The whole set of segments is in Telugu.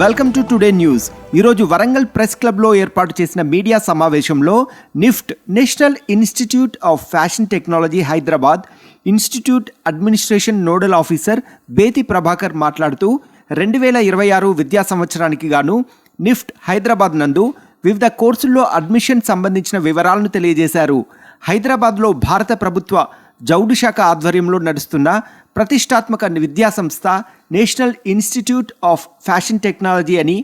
Welcome to today news. ఈరోజు వరంగల్ ప్రెస్ క్లబ్లో ఏర్పాటు చేసిన మీడియా సమావేశంలో NIFT national institute of fashion technology Hyderabad institute administration nodal officer Bethi Prabhakar మాట్లాడుతూ రెండు వేల ఇరవై ఆరు విద్యా సంవత్సరానికి గాను నిఫ్ట్ హైదరాబాద్ నందు వివిధ కోర్సుల్లో అడ్మిషన్ సంబంధించిన వివరాలను తెలియజేశారు. హైదరాబాద్లో భారత ప్రభుత్వ జౌడు శాఖ ఆధ్వర్యంలో నడుస్తున్న ప్రతిష్టాత్మక విద్యా సంస్థ national institute of fashion technology అని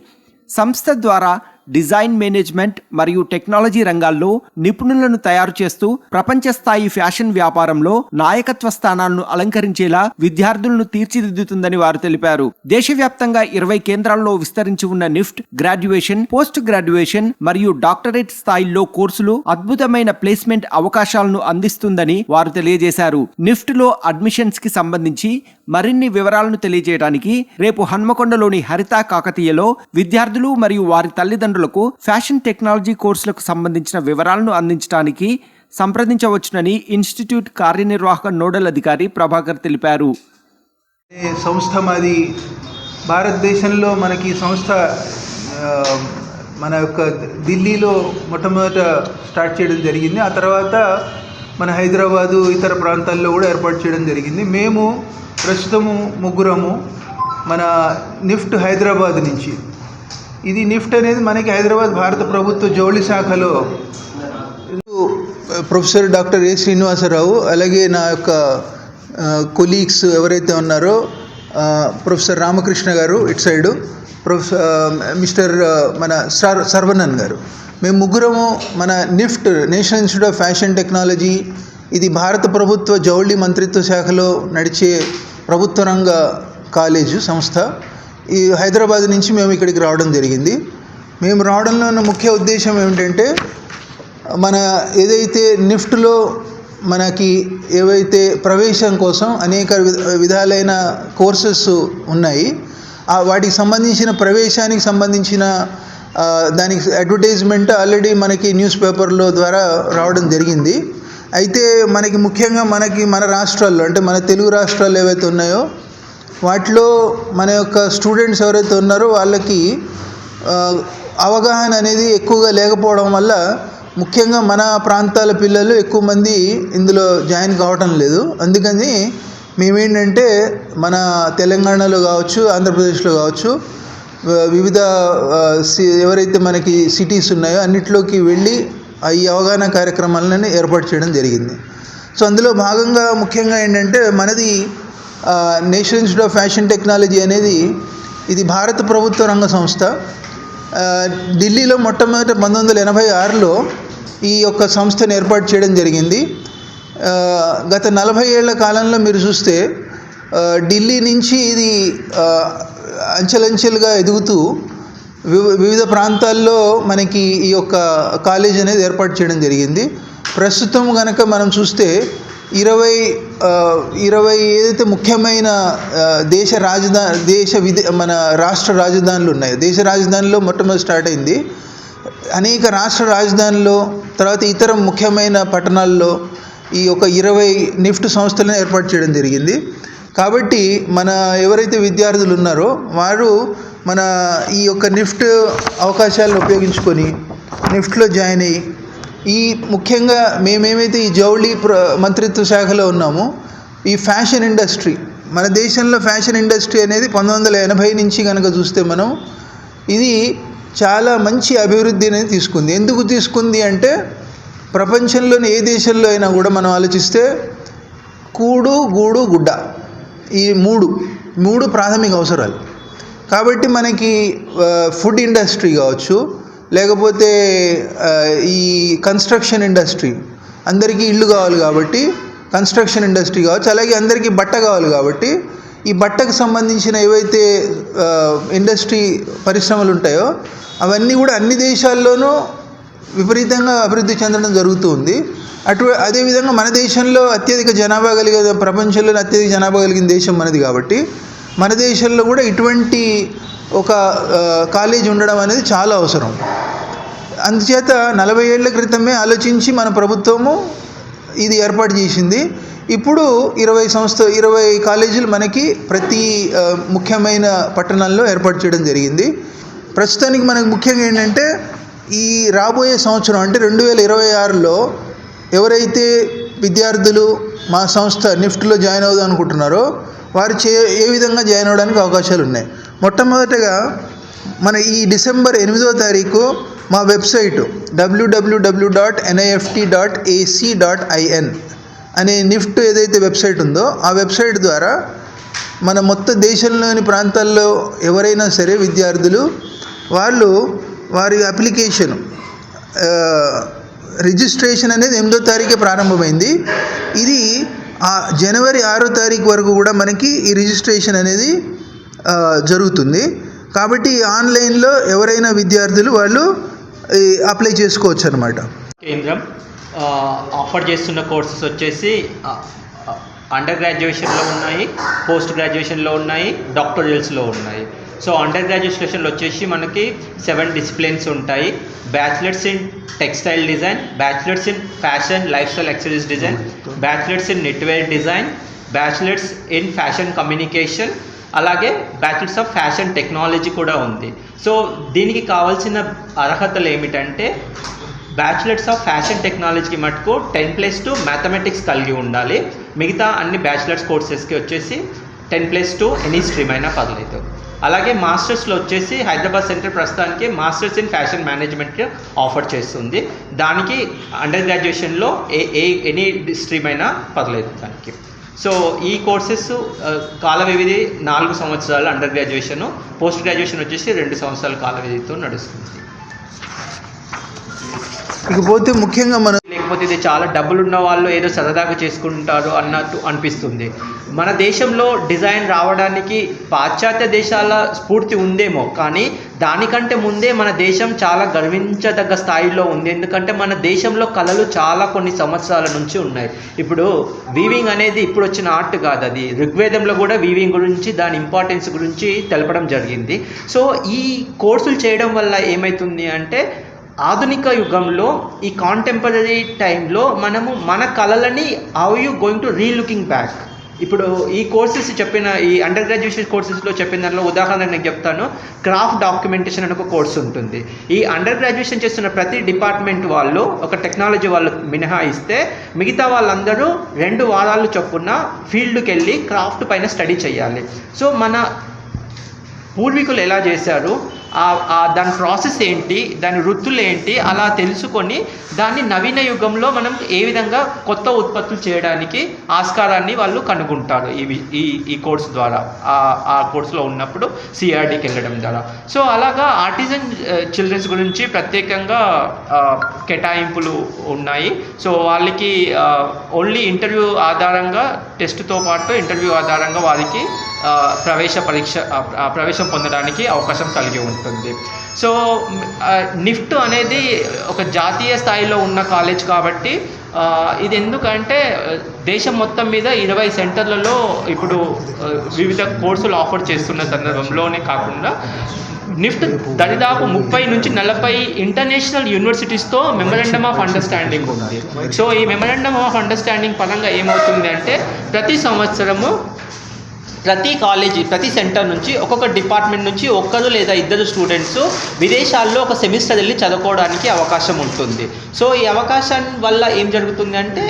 సంస్థ ద్వారా డిజైన్ మేనేజ్మెంట్ మరియు టెక్నాలజీ రంగాల్లో నిపుణులను తయారు చేస్తూ ప్రపంచ స్థాయి ఫ్యాషన్ వ్యాపారంలో నాయకత్వ స్థానాలను అలంకరించేలా విద్యార్థులను తీర్చిదిద్దుతుందని వారు తెలిపారు. దేశవ్యాప్తంగా ఇరవై కేంద్రాల్లో విస్తరించి ఉన్న నిఫ్ట్ గ్రాడ్యుయేషన్ పోస్ట్ గ్రాడ్యుయేషన్ మరియు డాక్టరేట్ స్థాయిల్లో కోర్సులు అద్భుతమైన ప్లేస్మెంట్ అవకాశాలను అందిస్తుందని వారు తెలియజేశారు. నిఫ్ట్లో అడ్మిషన్స్కి సంబంధించి మరిన్ని వివరాలను తెలియజేయడానికి రేపు హన్మకొండలోని హరిత కాకతీయలో విద్యార్థులు మరియు వారి తల్లిదండ్రులకు ఫ్యాషన్ టెక్నాలజీ కోర్సులకు సంబంధించిన వివరాలను అందించడానికి సంప్రదించవచ్చునని ఇన్స్టిట్యూట్ కార్యనిర్వాహక నోడల్ అధికారి ప్రభాకర్ తెలిపారు. సంస్థ మాది? భారతదేశంలో మనకి సంస్థ మన యొక్క ఢిల్లీలో మొట్టమొదట స్టార్ట్ చేయడం జరిగింది. ఆ తర్వాత మన హైదరాబాదు ఇతర ప్రాంతాల్లో కూడా ఏర్పాటు చేయడం జరిగింది. మేము ప్రస్తుతము ముగ్గురము మన నిఫ్ట్ హైదరాబాద్ నుంచి. ఇది నిఫ్ట్ అనేది మనకి హైదరాబాద్ భారత ప్రభుత్వ జౌళి శాఖలో. ప్రొఫెసర్ డాక్టర్ ఏ శ్రీనివాసరావు అలాగే నా యొక్క కొలీగ్స్ ఎవరైతే ఉన్నారో ప్రొఫెసర్ రామకృష్ణ గారు ఇటు సైడు. ప్రొఫెసర్ మిస్టర్ మన సర్ సర్వనన్ గారు. మేము ముగ్గురము మన NIFT national institute of fashion technology ఇది భారత ప్రభుత్వ జౌళి మంత్రిత్వ శాఖలో నడిచే ప్రభుత్వ రంగ కాలేజు సంస్థ. ఈ హైదరాబాద్ నుంచి మేము ఇక్కడికి రావడం జరిగింది. మేము రావడంలో ఉన్న ముఖ్య ఉద్దేశం ఏమిటంటే మన ఏదైతే నిఫ్ట్లో మనకి ఏవైతే ప్రవేశం కోసం అనేక విధాలైన కోర్సెస్ ఉన్నాయి వాటికి సంబంధించిన ప్రవేశానికి సంబంధించిన దానికి అడ్వర్టైజ్మెంట్ ఆల్రెడీ మనకి న్యూస్ పేపర్లో ద్వారా రావడం జరిగింది. అయితే మనకి ముఖ్యంగా మనకి మన రాష్ట్రాల్లో అంటే మన తెలుగు రాష్ట్రాలు ఏవైతే ఉన్నాయో వాటిలో మన యొక్క స్టూడెంట్స్ ఎవరైతే ఉన్నారో వాళ్ళకి అవగాహన అనేది ఎక్కువగా లేకపోవడం వల్ల ముఖ్యంగా మన ప్రాంతాల పిల్లలు ఎక్కువ మంది ఇందులో జాయిన్ కావటం లేదు. అందుకని మేమేంటంటే మన తెలంగాణలో కావచ్చు ఆంధ్రప్రదేశ్లో కావచ్చు వివిధ సి- ఎవరైతే మనకి సిటీస్ ఉన్నాయో అన్నిట్లోకి వెళ్ళి ఈ అవగాహన కార్యక్రమాలను ఏర్పాటు చేయడం జరిగింది. సో అందులో భాగంగా ముఖ్యంగా ఏంటంటే మనది national institute of fashion technology అనేది ఇది భారత ప్రభుత్వ రంగ సంస్థ. ఢిల్లీలో మొట్టమొదటి పంతొమ్మిది వందల ఎనభై ఆరులో ఈ యొక్క సంస్థను ఏర్పాటు చేయడం జరిగింది. గత నలభై ఏళ్ళ కాలంలో మీరు చూస్తే ఢిల్లీ నుంచి ఇది అంచెలంచెలుగా ఎదుగుతూ వివిధ ప్రాంతాల్లో మనకి ఈ యొక్క కాలేజ్ అనేది ఏర్పాటు చేయడం జరిగింది. ప్రస్తుతం కనుక మనం చూస్తే ఇరవై ఇరవై ఏదైతే ముఖ్యమైన దేశ రాజధాని దేశ విదే మన రాష్ట్ర రాజధానులు ఉన్నాయి. దేశ రాజధానిలో మొట్టమొదటి స్టార్ట్ అయింది. అనేక రాష్ట్ర రాజధానిలో తర్వాత ఇతర ముఖ్యమైన పట్టణాల్లో ఈ యొక్క ఇరవై నిఫ్ట్ సంస్థలను ఏర్పాటు చేయడం జరిగింది. కాబట్టి మన ఎవరైతే విద్యార్థులు ఉన్నారో వారు మన ఈ యొక్క నిఫ్ట్ అవకాశాలను ఉపయోగించుకొని నిఫ్ట్లో జాయిన్ అయ్యి ఈ ముఖ్యంగా మేమేమైతే ఈ జౌళి ప్ర మంత్రిత్వ శాఖలో ఉన్నామో ఈ ఫ్యాషన్ ఇండస్ట్రీ మన దేశంలో ఫ్యాషన్ ఇండస్ట్రీ అనేది పంతొమ్మిది వందల ఎనభై నుంచి కనుక చూస్తే మనం ఇది చాలా మంచి అభివృద్ధి అనేది తీసుకుంది. ఎందుకు తీసుకుంది అంటే ప్రపంచంలోని ఏ దేశంలో అయినా కూడా మనం ఆలోచిస్తే కూడు గూడు గుడ్డ. ఈ మూడు మూడు ప్రాథమిక అవసరాలు. కాబట్టి మనకి ఫుడ్ ఇండస్ట్రీ కావచ్చు లేకపోతే ఈ కన్స్ట్రక్షన్ ఇండస్ట్రీ అందరికీ ఇల్లు కావాలి కాబట్టి కన్స్ట్రక్షన్ ఇండస్ట్రీ కావచ్చు అలాగే అందరికీ బట్ట కావాలి కాబట్టి ఈ బట్టకు సంబంధించిన ఏవైతే ఇండస్ట్రీ పరిశ్రమలు ఉంటాయో అవన్నీ కూడా అన్ని దేశాల్లోనూ విపరీతంగా అభివృద్ధి చెందడం జరుగుతూ ఉంది అటు అదేవిధంగా మన దేశంలో అత్యధిక జనాభా కలిగే ప్రపంచంలోనే అత్యధిక జనాభా కలిగిన దేశం మనది కాబట్టి మన దేశంలో కూడా ఇటువంటి ఒక కాలేజ్ ఉండడం అనేది చాలా అవసరం. అందుచేత నలభై ఏళ్ళ క్రితమే ఆలోచించి మన ప్రభుత్వము ఇది ఏర్పాటు చేసింది. ఇప్పుడు ఇరవై సంస్థ ఇరవై కాలేజీలు మనకి ప్రతి ముఖ్యమైన పట్టణాల్లో ఏర్పాటు చేయడం జరిగింది. ప్రస్తుతానికి మనకు ముఖ్యంగా ఏంటంటే ఈ రాబోయే సంవత్సరం అంటే రెండు వేల ఇరవై ఆరులో ఎవరైతే విద్యార్థులు మా సంస్థ నిఫ్ట్లో జాయిన్ అవుదాం అనుకుంటున్నారో వారు చే ఏ విధంగా జాయిన్ అవ్వడానికి అవకాశాలు ఉన్నాయి? మొట్టమొదటగా మన ఈ డిసెంబర్ ఎనిమిదో తారీఖు మా website WWW dot NIFT dot AC dot IN అనే నిఫ్ట్ ఏదైతే వెబ్సైట్ ఉందో ఆ వెబ్సైట్ ద్వారా మన మొత్తం దేశంలోని ప్రాంతాల్లో ఎవరైనా సరే విద్యార్థులు వాళ్ళు వారి అప్లికేషన్ రిజిస్ట్రేషన్ అనేది ఎనిమిదో తారీఖే ప్రారంభమైంది. ఇది ఆ జనవరి ఆరో తారీఖు వరకు కూడా మనకి ఈ రిజిస్ట్రేషన్ అనేది జరుగుతుంది. కాబట్టి ఆన్లైన్లో ఎవరైనా విద్యార్థులు వాళ్ళు అప్లై చేసుకోవచ్చు అనమాట కేంద్రం ఆఫర్ చేస్తున్న కోర్సెస్ వచ్చేసి అండర్ గ్రాడ్యుయేషన్లో ఉన్నాయి పోస్ట్ గ్రాడ్యుయేషన్లో ఉన్నాయి డాక్టరల్స్లో ఉన్నాయి. సో అండర్ గ్రాడ్యుయేషన్లో వచ్చేసి మనకి సెవెన్ డిసిప్లిన్స్ ఉంటాయి. Bachelors in textile design bachelors in fashion lifestyle accessories design bachelors in knitwear design bachelors in fashion communication అలాగే బ్యాచిలర్స్ ఆఫ్ ఫ్యాషన్ టెక్నాలజీ కూడా ఉంది. సో దీనికి కావాల్సిన అర్హతలు ఏమిటంటే బ్యాచిలర్స్ ఆఫ్ ఫ్యాషన్ టెక్నాలజీకి మటుకు టెన్ ప్లస్ టు మ్యాథమెటిక్స్ కలిగి ఉండాలి. మిగతా అన్ని బ్యాచిలర్స్ కోర్సెస్కి వచ్చేసి ten plus two any stream అయినా పర్లేదు అలాగే మాస్టర్స్లో వచ్చేసి హైదరాబాద్ సెంటర్ ప్రస్తుతానికి masters in fashion management offer చేస్తుంది. దానికి అండర్ గ్రాడ్యుయేషన్లో ఏ ఏ ఎనీ స్ట్రీమ్ అయినా పర్లేదు దానికి. సో ఈ కోర్సెస్ కాల వ్యవధి నాలుగు సంవత్సరాలు అండర్ గ్రాడ్యుయేషన్ పోస్ట్ గ్రాడ్యుయేషన్ వచ్చేసి రెండు సంవత్సరాల కాల వ్యవధితో నడుస్తుంది. ఇకపోతే ముఖ్యంగా మనం లేకపోతే ఇది చాలా డబ్బులు ఉన్న వాళ్ళు ఏదో సరదాగా చేసుకుంటారు అన్నట్టు అనిపిస్తుంది. మన దేశంలో డిజైన్ రావడానికి పాశ్చాత్య దేశాల స్ఫూర్తి ఉందేమో కానీ దానికంటే ముందే మన దేశం చాలా గర్వించదగ్గ స్థాయిలో ఉంది. ఎందుకంటే మన దేశంలో కళలు చాలా కొన్ని సంవత్సరాల నుంచి ఉన్నాయి. ఇప్పుడు వీవింగ్ అనేది ఇప్పుడు వచ్చిన ఆర్ట్ కాదు అది. ఋగ్వేదంలో కూడా వీవింగ్ గురించి దాని ఇంపార్టెన్స్ గురించి తెలపడం జరిగింది. సో ఈ కోర్సులు చేయడం వల్ల ఏమవుతుంది అంటే ఆధునిక యుగంలో ఈ కాంటెంపరీ టైంలో మనము మన కళలని how you going to relooking back ఇప్పుడు ఈ కోర్సెస్ చెప్పిన ఈ అండర్ గ్రాడ్యుయేషన్ కోర్సెస్లో చెప్పిన దానిలో ఉదాహరణ నేను చెప్తాను. క్రాఫ్ట్ డాక్యుమెంటేషన్ అని ఒక కోర్స్ ఉంటుంది. ఈ అండర్ గ్రాడ్యుయేషన్ చేస్తున్న ప్రతి డిపార్ట్మెంట్ వాళ్ళు ఒక టెక్నాలజీ వాళ్ళు మినహాయిస్తే మిగతా వాళ్ళందరూ రెండు వారాలు చొప్పున ఫీల్డ్కి వెళ్ళి క్రాఫ్ట్ పైన స్టడీ చేయాలి. సో మన పూర్వీకులు ఎలా చేశారు? దాని ప్రాసెస్ ఏంటి దాని వృత్తులు ఏంటి అలా తెలుసుకొని దాన్ని నవీన యుగంలో మనం ఏ విధంగా కొత్త ఉత్పత్తులు చేయడానికి ఆస్కారాన్ని వాళ్ళు కనుగొంటారు ఈ ఈ ఈ కోర్స్ ద్వారా ఆ- కోర్సులో ఉన్నప్పుడు సిఆర్డీకి వెళ్ళడం ద్వారా. సో అలాగా ఆర్టిజన్ చిల్డ్రన్స్ గురించి ప్రత్యేకంగా కేటాయింపులు ఉన్నాయి. సో వాళ్ళకి ఓన్లీ ఇంటర్వ్యూ ఆధారంగా టెస్ట్తో పాటు ఇంటర్వ్యూ ఆధారంగా వారికి ప్రవేశ పరీక్ష ప్రవేశం పొందడానికి అవకాశం కలిగి ఉంటుంది. సో నిఫ్ట్ అనేది ఒక జాతీయ స్థాయిలో ఉన్న కాలేజ్ కాబట్టి ఇది ఎందుకంటే దేశం మొత్తం మీద ఇరవై సెంటర్లలో ఇప్పుడు వివిధ కోర్సులు ఆఫర్ చేస్తున్న సందర్భంలోనే కాకుండా నిఫ్ట్ దరిదాపు ముప్పై నుంచి నలభై ఇంటర్నేషనల్ యూనివర్సిటీస్తో మెమరాండమ్ ఆఫ్ అండర్స్టాండింగ్ ఉంది. సో ఈ మెమరాండమ్ ఆఫ్ అండర్స్టాండింగ్ పరంగా ఏమవుతుంది అంటే ప్రతి సంవత్సరము ప్రతి కాలేజీ ప్రతి సెంటర్ నుంచి ఒక్కొక్క డిపార్ట్మెంట్ నుంచి ఒక్కరు లేదా ఇద్దరు స్టూడెంట్స్ విదేశాల్లో ఒక సెమిస్టర్ వెళ్ళి చదువుకోవడానికి అవకాశం ఉంటుంది. సో ఈ అవకాశం వల్ల ఏం జరుగుతుంది అంటే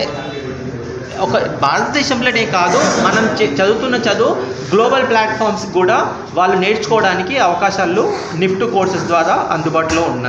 ఒక భారతదేశంలోనే కాదు మనం చదువుతున్న చదువు గ్లోబల్ ప్లాట్ఫామ్స్ కూడా వాళ్ళు నేర్చుకోవడానికి అవకాశాలు నిఫ్ట్ కోర్సెస్ ద్వారా అందుబాటులో ఉన్నాయి.